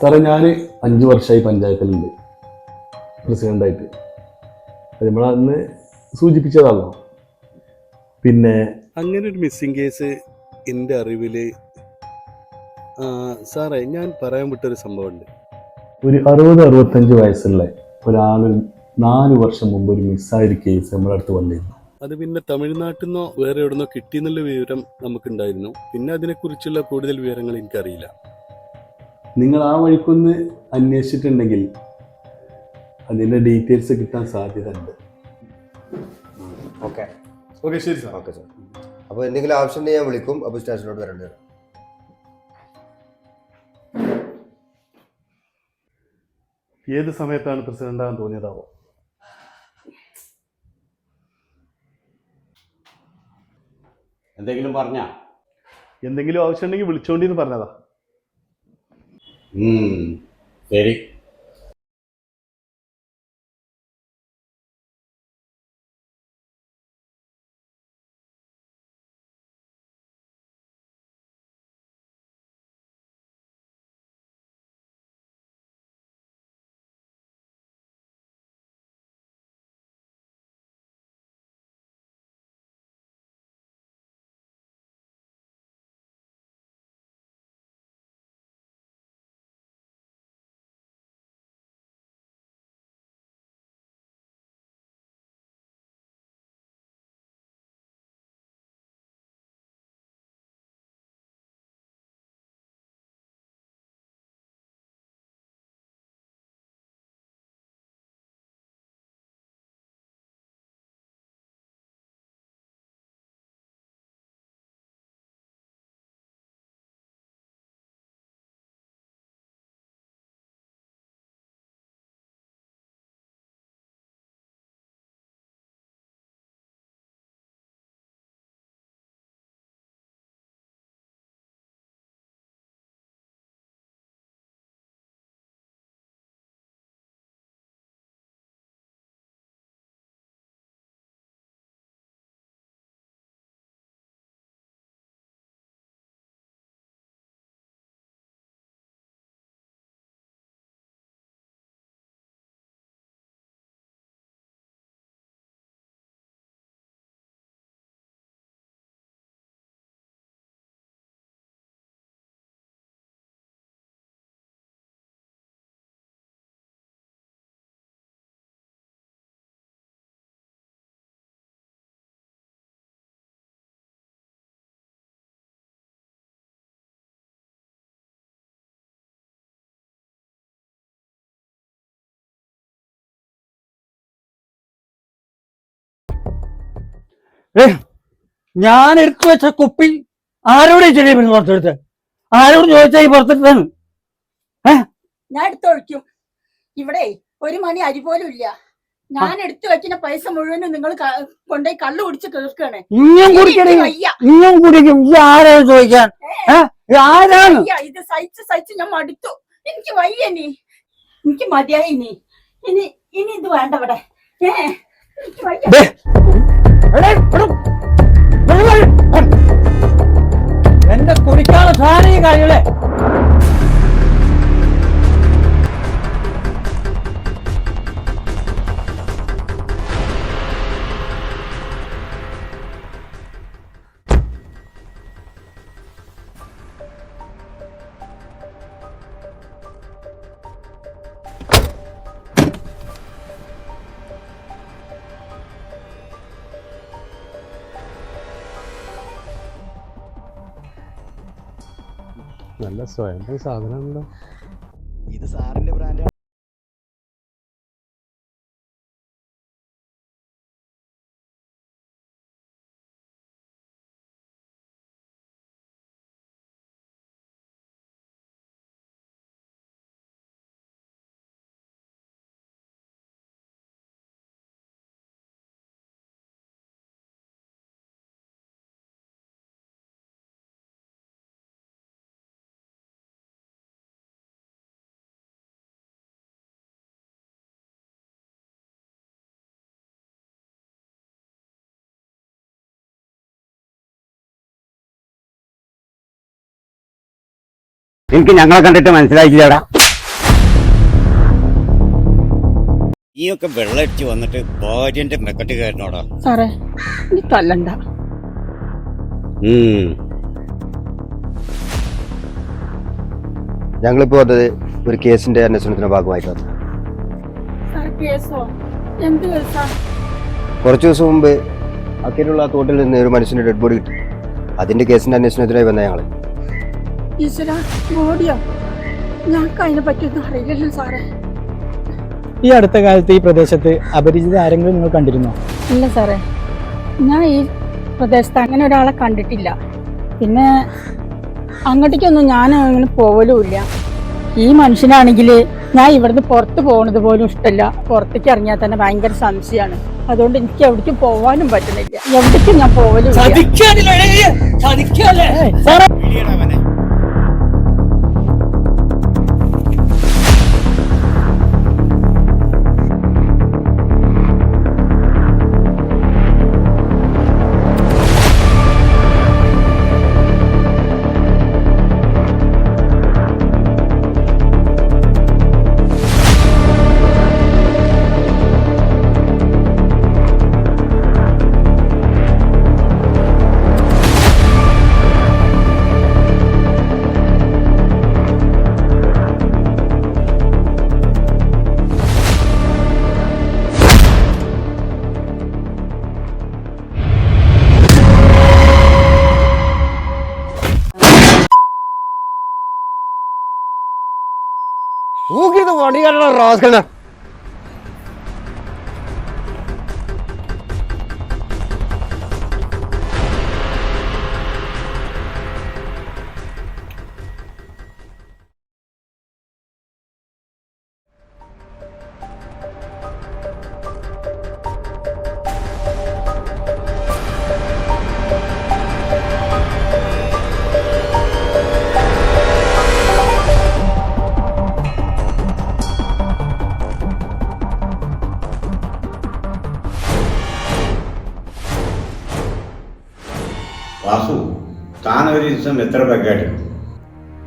സാറേ ഞാൻ അഞ്ച് വർഷമായി പഞ്ചായത്തിലുണ്ട്. പ്രസിഡന്റായിട്ട് അത് നമ്മൾ അന്ന് സൂചിപ്പിച്ചതാണല്ലോ. പിന്നെ അങ്ങനെ ഒരു മിസ്സിംഗ് കേസ് എന്റെ അറിവിൽ സാറേ ഞാൻ പറയാൻ വിട്ടൊരു സംഭവമുണ്ട്. ഒരു അറുപത് അറുപത്തഞ്ച് വയസ്സുള്ള ഒരാൾ നാല് വർഷം മുമ്പ് ഒരു മിസ്സായൊരു കേസ് നമ്മുടെ അടുത്ത് വന്നിരുന്നു. അത് പിന്നെ തമിഴ്നാട്ടിൽ നിന്നോ വേറെ എവിടെ നിന്നോ കിട്ടിയെന്നുള്ള വിവരം നമുക്കുണ്ടായിരുന്നു. പിന്നെ അതിനെക്കുറിച്ചുള്ള കൂടുതൽ വിവരങ്ങൾ എനിക്കറിയില്ല. നിങ്ങൾ ആ വഴിക്കൊന്ന് അന്വേഷിച്ചിട്ടുണ്ടെങ്കിൽ അതിന്റെ ഡീറ്റെയിൽസ് കിട്ടാൻ സാധ്യത ഉണ്ട് ഓക്കെ. ഓക്കെ ശരി സാർ. Okay sir. അപ്പോൾ എന്തെങ്കിലും ആവശ്യമുണ്ടെങ്കിൽ ഞാൻ വിളിക്കും. അപ്പോൾ സ്റ്റേഷനിലോട്ട് വരേണ്ടി വരും. ഏത് സമയത്താണ് പ്രസിഡന്റാകാൻ തോന്നിയതാവോ? എന്തെങ്കിലും പറഞ്ഞാ? എന്തെങ്കിലും ആവശ്യമുണ്ടെങ്കിൽ വിളിച്ചോണ്ടിന്ന് പറഞ്ഞതാ. ഉം, ശരി ഞാൻ എടുത്തു വെച്ച കുപ്പി ആരോട് ചെറിയ പിന്നെ പുറത്തെടുത്ത് ആരോട് ചോദിച്ചാൽ ഈ പുറത്തെടുത്താണ് ഞാൻ എടുത്തൊഴിക്കും ഇവിടെ ഒരു മണി അരി പോലും ഇല്ല. ഞാൻ എടുത്തു വെക്കുന്ന പൈസ മുഴുവനും നിങ്ങൾ കൊണ്ടുപോയി കള്ളു കുടിച്ച് തീർക്കാണ് ഇനിയും കുടിക്കണേ എനിക്ക് വയ്യ. ഇനിയും കുടിക്കും. ഈ ആരാണ് ചോദിക്കാൻ? ആരാണ്? ഇത് സഹിച്ച് സഹിച്ച് ഞാൻ മടുത്തു. എനിക്ക് വയ്യ നീ എനിക്ക് മതിയായി നീ ഇനി ഇനി ഇത് വേണ്ട ഇവിടെ. ഏ? എനിക്ക് വയ്യ. എന്റെ കുടിക്കാനുള്ള സാധനം ഈ നല്ല സ്വയം സാധനമാണല്ലോ. എനിക്ക് ഞങ്ങളെ കണ്ടിട്ട് മനസ്സിലായില്ലടാ നീയൊക്കെ വെള്ളടിച്ച് വന്നിട്ട് ഭാര്യന്റെ മെക്കറ്റുകാരനോടാ സാറേ നീ തല്ലണ്ട. ഞങ്ങളിപ്പോ വന്നത് ഒരു കേസിന്റെ അന്വേഷണത്തിന്റെ ഭാഗമായിട്ടാണ് സാറേ കുറച്ച് ദിവസം മുമ്പ് അക്കയിലുള്ള തോട്ടിൽ നിന്ന് ഒരു മനുഷ്യന്റെ ഡെഡ് ബോഡി കിട്ടി. അതിന്റെ കേസിന്റെ അന്വേഷണത്തിനായി വന്ന ഞങ്ങൾ. ഈശ്വര ബോഡിയോ. ഞങ്ങൾക്ക് അതിനെ പറ്റിയൊന്നും അറിയില്ലല്ലോ സാറേ. ഈ അടുത്ത കാലത്ത് ഈ പ്രദേശത്ത് അപരിചിത ആരെങ്കിലും നിങ്ങൾ കണ്ടിരുന്നോ? ഇല്ല സാറേ. ഞാൻ ഈ പ്രദേശത്ത് അങ്ങനെ ഒരാളെ കണ്ടിട്ടില്ല. പിന്നെ അങ്ങോട്ടേക്കൊന്നും ഞാൻ അങ്ങനെ പോവലുമില്ല ഈ മനുഷ്യനാണെങ്കിൽ ഞാൻ ഇവിടുന്ന് പുറത്ത് പോകുന്നത് പോലും ഇഷ്ടമല്ല പുറത്തേക്ക് ഇറങ്ങിയാൽ തന്നെ ഭയങ്കര സംശയമാണ് അതുകൊണ്ട് എനിക്ക് എവിടേക്കും പോവാനും പറ്റുന്നില്ല. എവിടേക്കും ഞാൻ പോവലും റോസ്കണ വാസു ദിവസം എത്ര പാക്കറ്റ്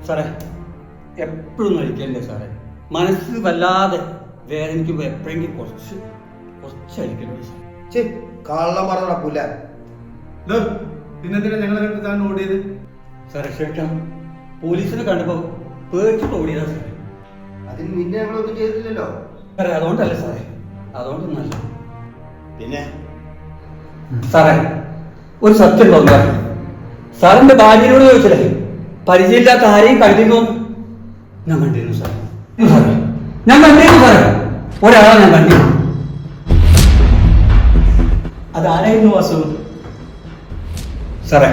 സാറേ എപ്പോഴും കഴിക്കല്ലേ സാറേ? മനസ്സ് വല്ലാതെ വേദനിക്കുമ്പോൾ എപ്പോഴെങ്കിലും കുറച്ച് കുറച്ച് കഴിക്കണ്ടേ സാർ കള്ളം പറഞ്ഞു നടക്കൂല. പിന്നെന്തിനാ ഞങ്ങളെ കണ്ട് താൻ ഓടിയത്? സാറേ ക്ഷമിക്കാം പോലീസിനെ കണ്ടപ്പോൾ പേടിച്ചിട്ട് ഓടിയതാ സാറേ. അതിന് നിന്നെ ഞങ്ങളൊന്നും ചെയ്തില്ലല്ലോ. സാറേ അതുകൊണ്ടല്ല സാറേ. അതുകൊണ്ടൊന്നല്ല. പിന്നെ? സാറേ ഒരു സത്യം തോന്നുക സാറിന്റെ ഭാര്യയോട് ചോദിച്ചില്ലേ? പരിചയമില്ലാത്ത ആരെയും കണ്ടിരുന്നു ഞാൻ കണ്ടിരുന്നു സാർ ഞാൻ കണ്ടിരുന്നു സാർ ഒരാളെ ഞാൻ കണ്ടിരുന്നു. അതാരായിരുന്നു വാസു? സാറേ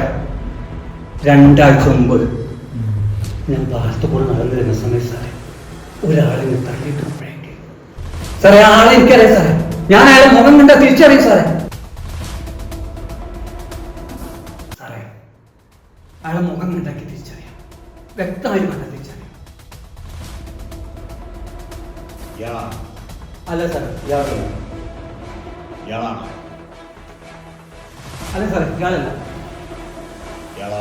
രണ്ടാഴ്ച മുമ്പ് ഞാൻ വാർത്തപ്പോൾ നടന്നു വരുന്ന സമയത്ത് സാറേ ഒരാളെ തള്ളിയിട്ടുമ്പോഴേക്ക് സാറേ ആളെ എനിക്കറിയാം സാറേ. ഞാൻ അയാളെ മുഖം കണ്ട തിരിച്ചറിയും സാറേ. അയാളെ മുഖം കണ്ടാക്കി തിരിച്ചറിയാം. വ്യക്തമായി കണ്ടാൽ തിരിച്ചറിയാം. അല്ല ഇയാളാണ് അല്ല സാറേ ഇയാളല്ല. ഇയാളാ?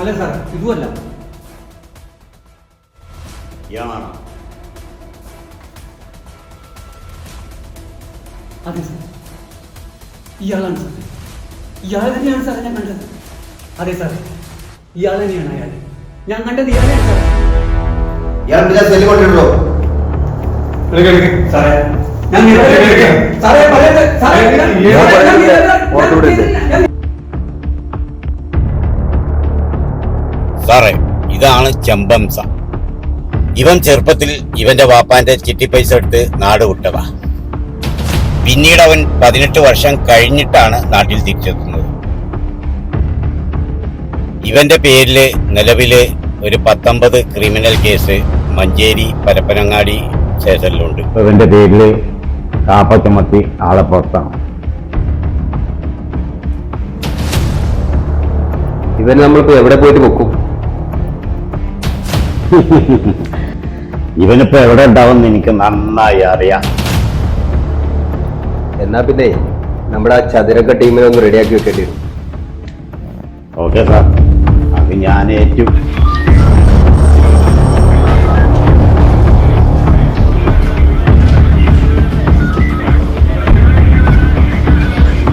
അല്ല സാർ ഇതുമല്ല. ഇയാളാണ് അതെ സാർ ഇയാളാണ് സാർ ഇയാൾ തന്നെയാണ് സാറേ ഞാൻ കണ്ടത്. അതെ സാർ ഇയാൾ തന്നെയാണ് അയാൾ. ഞാൻ കണ്ടത് ഇയാളെയാണ് സാറേ. ഇയാൾ പിന്നെ സെല്ല് കൊണ്ടിട്ടുള്ളൂ സാറേ ഞാൻ. സാറേ പറയട്ടെ സാറേ സാറേ ഇതാണ് ചെമ്പംസ ഇവൻ ചെറുപ്പത്തിൽ ഇവന്റെ വാപ്പാന്റെ ചിട്ടി പൈസ എടുത്ത് നാട് വിട്ടതാ പിന്നീട് അവൻ പതിനെട്ട് വർഷം കഴിഞ്ഞിട്ടാണ് നാട്ടിൽ തിരിച്ചെത്തുന്നത്. ഇവന്റെ പേരിൽ നിലവിൽ ഒരു പത്തൊമ്പത് ക്രിമിനൽ കേസ് മഞ്ചേരി പരപ്പനങ്ങാടി സ്റ്റേഷനിലുണ്ട്. ഇവന്റെ പേരിൽ കാപ്പ ചുമത്തി ആളെ പുറത്താണ്. ഇവന് നമ്മളിപ്പോ എവിടെ പോയിട്ട് വെക്കും? ഇവനിപ്പോ എവിടെ ഉണ്ടാവും എനിക്ക് നന്നായി അറിയാം. എന്നാ പിന്നെ നമ്മുടെ ആ ചതുരക്ക ടീമിനെ ഒന്ന് റെഡിയാക്കി വെക്കേണ്ടി വരും. ഓക്കെ സാർ ഞാൻ ഏറ്റു